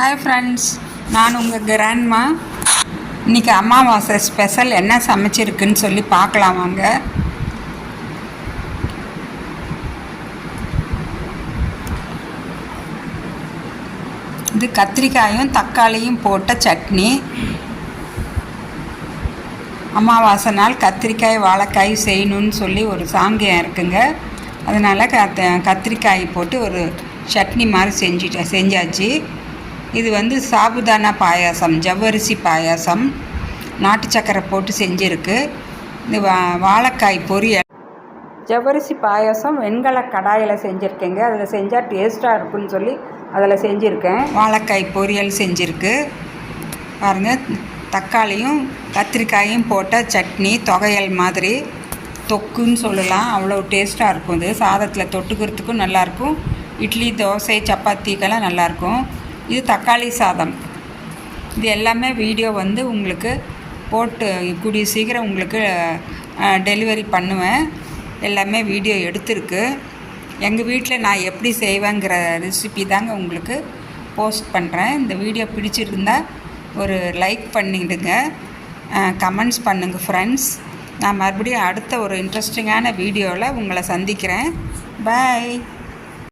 Hi friends நான் உங்கள் grandma இன்றைக்கி அமாவாசை ஸ்பெஷல் என்ன சமைச்சிருக்குன்னு சொல்லி பார்க்கலாம் வாங்க. இது கத்திரிக்காயும் தக்காளியும் போட்ட சட்னி. அமாவாசை நாள் கத்திரிக்காய் வாழைக்காய் செய்யணும்னு சொல்லி ஒரு சாங்கியம் இருக்குங்க. அதனால் கத்திரிக்காய் போட்டு ஒரு சட்னி மாதிரி செஞ்சுட்ட செஞ்சாச்சு. இது வந்து சாபுதானா பாயாசம் ஜவ்வரிசி பாயாசம் நாட்டு சக்கரை போட்டு செஞ்சுருக்கு. இது வா வாழைக்காய் பொரியல். ஜவ்வரிசி பாயாசம் வெண்கல கடாயில் செஞ்சுருக்கேங்க. அதில் செஞ்சால் டேஸ்ட்டாக இருக்குன்னு சொல்லி அதில் செஞ்சுருக்கேன். வாழைக்காய் பொரியல் செஞ்சுருக்கு. பாருங்கள் தக்காளியும் கத்திரிக்காயும் போட்ட சட்னி தொகையல் மாதிரி. தொக்குன்னு சொல்லலாம். அவ்வளோ டேஸ்ட்டாக இருக்கும் இது சாதத்தில் தொட்டுக்கிறதுக்கும் நல்லாயிருக்கும் இட்லி தோசை சப்பாத்திக்கெல்லாம் நல்லாயிருக்கும் இது தக்காளி சாதம். இது எல்லாமே வீடியோ வந்து உங்களுக்கு போட்டு கூடிய சீக்கிரம் உங்களுக்கு டெலிவரி பண்ணுவேன். எல்லாமே வீடியோ எடுத்திருக்கு. எங்கள் வீட்டில் நான் எப்படி செய்வேங்கிற ரெசிபி தாங்க உங்களுக்கு போஸ்ட் பண்ணுறேன் இந்த வீடியோ பிடிச்சிருந்தால் ஒரு லைக் பண்ணிவிடுங்க கமெண்ட்ஸ் பண்ணுங்கள் ஃப்ரெண்ட்ஸ் நான் மறுபடியும் அடுத்த ஒரு இன்ட்ரெஸ்டிங்கான வீடியோவில் உங்களை சந்திக்கிறேன். பாய்